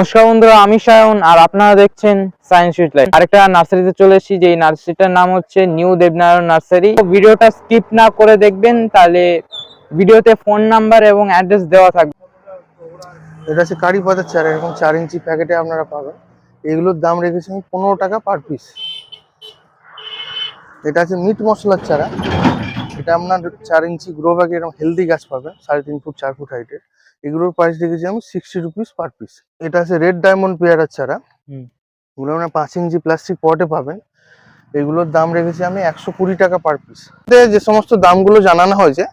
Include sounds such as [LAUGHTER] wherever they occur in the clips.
নমস্কার বন্ধুরা, আমি সায়ন আর আপনারা দেখছেন সায়েন্স সুইট লাইফ আরেকটা নার্সারিতে চলে এসেছি যে নার্সারিটার নাম হচ্ছে নিউ দেবনারায়ণ নার্সারি ভিডিওটা স্কিপ না করে দেখবেন, তাহলে ভিডিওতে ফোন নাম্বার এবং অ্যাড্রেস দেওয়া থাকবে। এটা হচ্ছে কারি পাতার চারা, এরকম চার ইঞ্চি প্যাকেটে আপনারা পাবেন। এগুলোর দাম রেখেছি আমি পনেরো টাকা পার পিস এটা আছে মিট মশলার চারা। এটা আপনার চার ইঞ্চি গ্রো ব্যাগে এরকম হেলদি গাছ পাবেন, সাড়ে তিন ফুট, চার ফুট হাইটের এগুলোর প্রাইস রেখেছি আমি সিক্সটি রুপিস পার পিস এটা আছে রেড ডায়মন্ড পেয়ারার চারা হুম। এগুলো আপনার পাঁচ ইঞ্চি প্লাস্টিক পটে পাবেন। এগুলোর দাম রেখেছি আমি একশো কুড়ি টাকা পার পিস যে সমস্ত দামগুলো জানানো হয়েছে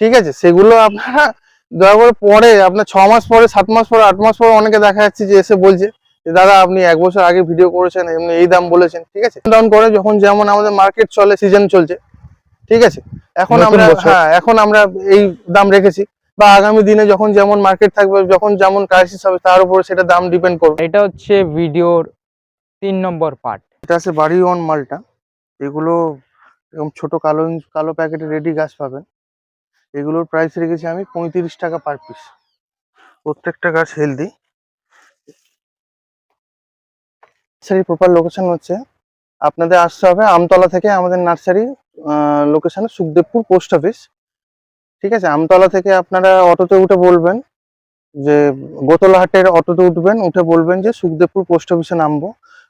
ঠিক আছে সেগুলো আপনারা দয়া করে পরে আপনার ছ মাস পরে সাত মাস পরে আট মাস পরে অনেকে দেখা যাচ্ছে যে এসে বলছে যে দাদা আপনি এক বছর আগে ভিডিও করেছেন এমনি এই দাম বলেছেন। ঠিক আছে? ডাউন করে যখন যেমন আমাদের মার্কেট চলে সিজন চলছে ঠিক আছে? এখন আমরা হ্যাঁ এখন আমরা এই দাম রেখেছি। বা আগামী দিনে যখন যেমন মার্কেট থাকবে যখন যেমন ক্রাইসিস হবে তার উপরে সেটা দাম ডিপেন্ড করবে। এটা হচ্ছে ভিডিওর তিন নম্বর পার্ট এটা আছে বাড়ি অন মালটা। এগুলো এরকম ছোট কালো কালো প্যাকেটে রেডি গাছ পাবেন। এগুলোর প্রাইস রেখেছি আমি পঁয়ত্রিশ টাকা পার পিস প্রত্যেকটা গাছ হেলদি নার্সারি প্রপার লোকেশন হচ্ছে আপনাদের আসতে হবে আমতলা থেকে আমাদের নার্সারি লোকেশনে সুখদেবপুর পোস্ট অফিস ঠিক আছে? আমতলা থেকে আপনারা অটোতে উঠে বলবেন যে গোতলাহাটের অটোতে উঠবেন উঠে বলবেন যে সুখদেবপুর পোস্ট অফিসে নামবো।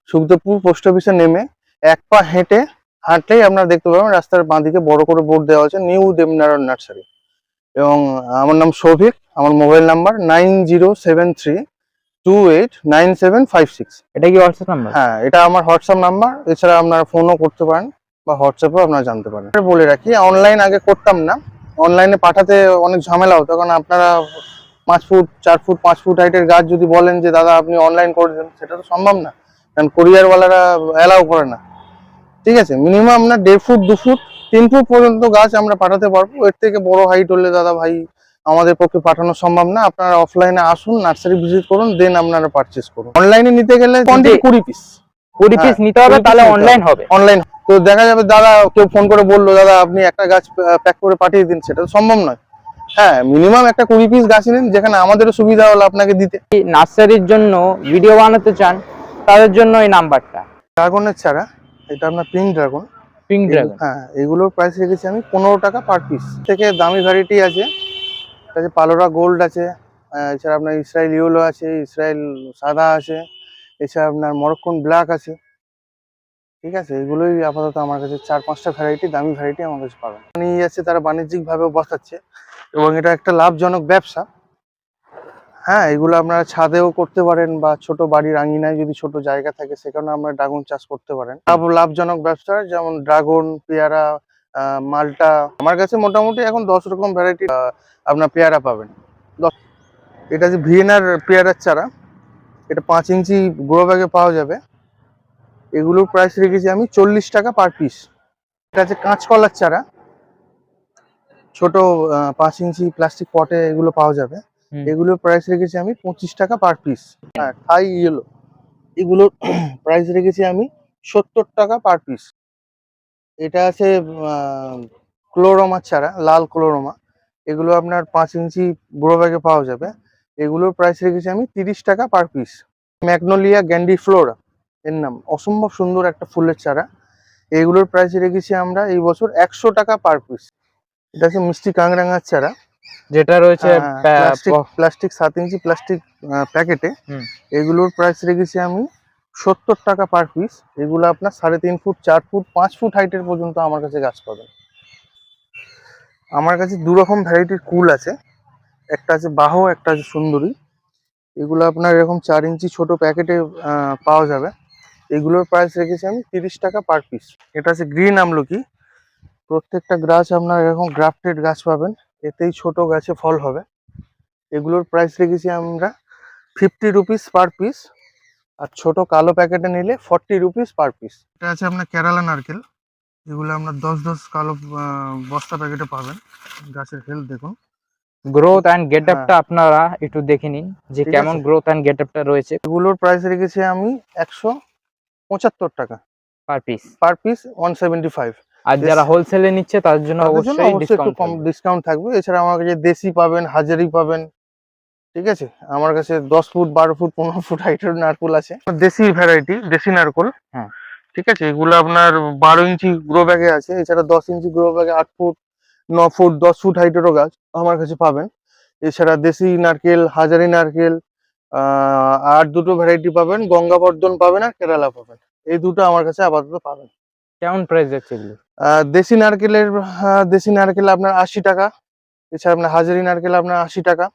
সুখদেবপুর পোস্ট অফিসে নেমে এক পা হেঁটে হাঁটলেই আপনারা দেখতে পাবেন রাস্তার বাঁদিকে বড় করে বোর্ড দেওয়া আছে নিউ দেবনারায়ণ নার্সারি। এবং আমার নাম সৌভিক আমার mobile number nine zero seven three two eight nine seven five six. এটা কি হোয়াটসঅ্যাপ নাম্বার? হ্যাঁ এটা আমার হোয়াটসঅ্যাপ নাম্বার এছাড়া আপনারা ফোনও করতে পারেন বা হোয়াটসঅ্যাপেও আপনারা জানতে পারেন। বলে রাখি অনলাইন আগে করতাম না অনলাইনে পাঠাতে অনেক ঝামেলা হতো কারণ আপনারা পাঁচ ফুট চার ফুট পাঁচ ফুট হাইটের গাছ যদি বলেন যে দাদা আপনি অনলাইন করে দেন সেটা তো সম্ভব না। কারণ কোরিয়ারওয়ালারা অ্যালাউ করে না। ঠিক আছে? মিনিমাম আপনার দেড় ফুট দু ফুট তিন ফুট পর্যন্ত গাছ আমরা পাঠাতে পারব। এর থেকে বড় হাইট হলে দাদা ভাই আমাদের পক্ষে পাঠানো সম্ভব না। আপনারা অফলাইনে আসুন নার্সারি ভিজিট করুন দেন আপনারা পারচেস করুন। অনলাইনে নিতে গেলে কুড়ি পিস কুড়ি পিস হ্যাঁ, নিতে হবে তাহলে অনলাইন হবে। অনলাইন তো দেখা যাবে দাদা কেউ ফোন করে বলল দাদা আপনি একটা গাছ প্যাক করে পাঠিয়ে দিন সেটা সম্ভব নয়। হ্যাঁ মিনিমাম একটা কুড়ি পিস গাছ নিন যেখানে আমাদেরও সুবিধা হলো আপনাকে দিতে। নার্সারির জন্য ভিডিও বানাতে চান তাদের জন্য এই নাম্বারটা। ড্রাগনের ছাড়া এটা আপনার পিঙ্ক ড্রাগন পিঙ্ক ড্রাগন হ্যাঁ এগুলোর প্রাইস রেখেছি আমি পনেরো টাকা পার পিস থেকে দামি ভ্যারাইটি আছে। আছে পালোরা গোল্ড আছে এছাড়া আপনার ইসরায়েল ইয়েলো আছে ইসরায়েল সাদা আছে। এছাড়া আপনার মরক্কন ব্ল্যাক আছে। ঠিক আছে? এগুলোই আপাতত আমার কাছে চার, পাঁচটা ভ্যারাইটি দামি ভ্যারাইটি আমার কাছে পাবেন। নিয়ে যাচ্ছে তারা বাণিজ্যিকভাবেও বসাচ্ছে এবং এটা একটা লাভজনক ব্যবসা। হ্যাঁ এগুলো আপনারা ছাদেও করতে পারেন বা ছোট বাড়ির আঙিনায় যদি ছোট জায়গা থাকে সেখানেও আপনারা ড্রাগন চাষ করতে পারেন। লাভ, লাভজনক ব্যবসা, যেমন ড্রাগন, পেয়ারা মালটা। আমার কাছে মোটামুটি এখন দশ রকম ভ্যারাইটি আপনার পেয়ারা পাবেন। এটা যে ভিয়েনার পেয়ারার চারা এটা পাঁচ ইঞ্চি গ্রো ব্যাগে পাওয়া যাবে। এগুলোর প্রাইস রেখেছি আমি চল্লিশ টাকা পার পিস এটা আছে কাঁচকলার চারা। ছোট পাঁচ ইঞ্চি প্লাস্টিক পটে এগুলো পাওয়া যাবে। এগুলোর প্রাইস রেখেছি আমি পঁচিশ টাকা পার পিস হ্যাঁ থাই ইয়েলো এগুলোর [CLEARS THROAT] প্রাইস রেখেছি আমি সত্তর টাকা পার পিস এটা আছে ক্লোরোমা চারা লাল ক্লোরোমা এগুলো আপনার পাঁচ ইঞ্চি গ্রো ব্যাগে পাওয়া যাবে। এগুলোর প্রাইস রেখেছি আমি তিরিশ টাকা per piece magnolia grandiflora এর নাম। অসম্ভব সুন্দর একটা ফুলের চারা। এগুলোর প্রাইস রেখেছি আমরা এই বছর একশো টাকা পার পিস এটা হচ্ছে মিষ্টি কাংরাঙার চারা। যেটা রয়েছে হ্যাঁ, প্লাস্টিক প্লাস্টিক সাত ইঞ্চি প্লাস্টিক প্যাকেটে হুম। এগুলোর প্রাইস রেখেছি আমি সত্তর টাকা পার পিস এগুলো আপনার সাড়ে তিন ফুট চার ফুট পাঁচ ফুট হাইটের পর্যন্ত আমার কাছে গাছ পাবেন। আমার কাছে দু রকম ভ্যারাইটির কুল আছে। একটা আছে বাহো, একটা আছে সুন্দরী, এগুলো আপনার এরকম চার ইঞ্চি ছোট প্যাকেটে পাওয়া যাবে। এগুলোর প্রাইস রেখেছি আমি তিরিশ টাকা পার পিস এটা আছে গ্রিন আমলকি। প্রত্যেকটা গাছ আপনার এরকম গ্রাফটেড গাছ পাবেন। এতেই ছোট গাছে ফল হবে। এগুলোর প্রাইস রেখেছি আমরা ফিফটি রুপিস পার পিস আর ছোট কালো প্যাকেটে নিলে ফর্টি রুপিস পার পিস এটা আছে আপনার কেরালা নারকেল। এগুলো আপনার দশ দশ কালো বস্তা প্যাকেটে পাবেন। গাছের হেলথ দেখুন। গ্রোথ এন্ড গেট আপটা আপনারা একটু দেখে নিন যে কেমন গ্রোথ অ্যান্ড গেট আপটা রয়েছে। এগুলোর প্রাইস রেখেছি আমি একশো পঁচাত্তর টাকা। Per piece per piece one seventy five আর যারা হোলসেলে নিচ্ছে তার জন্য অবশ্যই একটু ডিসকাউন্ট কম ডিসকাউন্ট থাকবে। এছাড়া আমার কাছে দেশি পাবেন হাজারি পাবেন। ঠিক আছে? আমার কাছে দশ ফুট বারো ফুট পনেরো ফুট হাইটের নারকোল আছে। দেশি ভ্যারাইটি দেশি নারকোল। হ্যাঁ। ঠিক আছে? এগুলো আপনার বারো ইঞ্চি গ্রো ব্যাগে আছে। এছাড়া দশ ইঞ্চি গ্রো ব্যাগে আট ফুট ন ফুট দশ ফুট হাইটেরও গাছ আমার কাছে পাবেন। এছাড়া দেশি নারকেল হাজারি নারকেল আর দুটো ভ্যারাইটি পাবেন। গঙ্গাবর্ধন পাবেন আর কেরালা পাবেন। এই দুটো আমার কাছে আপাতত পাবেন। কেমন প্রাইস যাচ্ছে এগুলো? দেশি নারকেলের দেশি নারকেল আপনার আশি টাকা। এছাড়া আপনার হাজারি নারকেল আপনার আশি টাকা।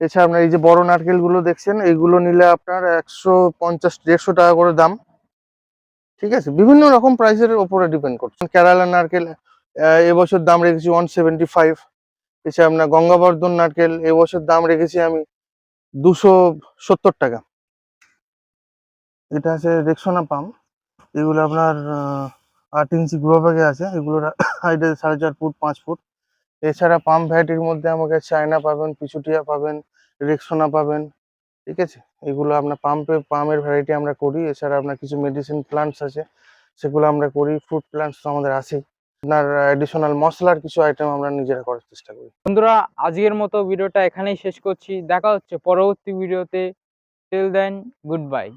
এছাড়া আপনার এই যে বড় নারকেলগুলো দেখছেন এইগুলো নিলে আপনার একশো পঞ্চাশ দেড়শো টাকা করে দাম। ঠিক আছে? বিভিন্ন রকম প্রাইসের ওপরে ডিপেন্ড করছে। কেরালা নারকেল এবছর দাম রেখেছি ওয়ান সেভেন্টি ফাইভ এছাড়া আপনার গঙ্গাবর্ধন নারকেল এবছর দাম রেখেছি আমি দুশো সত্তর টাকা। এটা আছে রেক্সোনা পাম্প। এগুলো আপনার আট ইঞ্চি গ্রো ব্যাগে আছে। এগুলোর [COUGHS] হাইট সাড়ে চার ফুট, পাঁচ ফুট। এছাড়া পাম্প ভ্যারাইটির মধ্যে আমাকে চায়না পাবেন, পিছুটিয়া পাবেন রেক্সোনা পাবেন, ঠিক আছে? এগুলো আপনার পাম্পে পামের ভ্যারাইটি আমরা করি। এছাড়া আপনার কিছু মেডিসিন প্লান্টস আছে, সেগুলো আমরা করি। ফ্রুট প্লান্টস তো আমাদের আছেই। আপনার অ্যাডিশনাল মশলার কিছু আইটেম আমরা নিজেরা করার চেষ্টা করি। বন্ধুরা, আজকের মতো ভিডিওটা এখানেই শেষ করছি। দেখা হচ্ছে পরবর্তী ভিডিওতে টিল দেন গুড বাই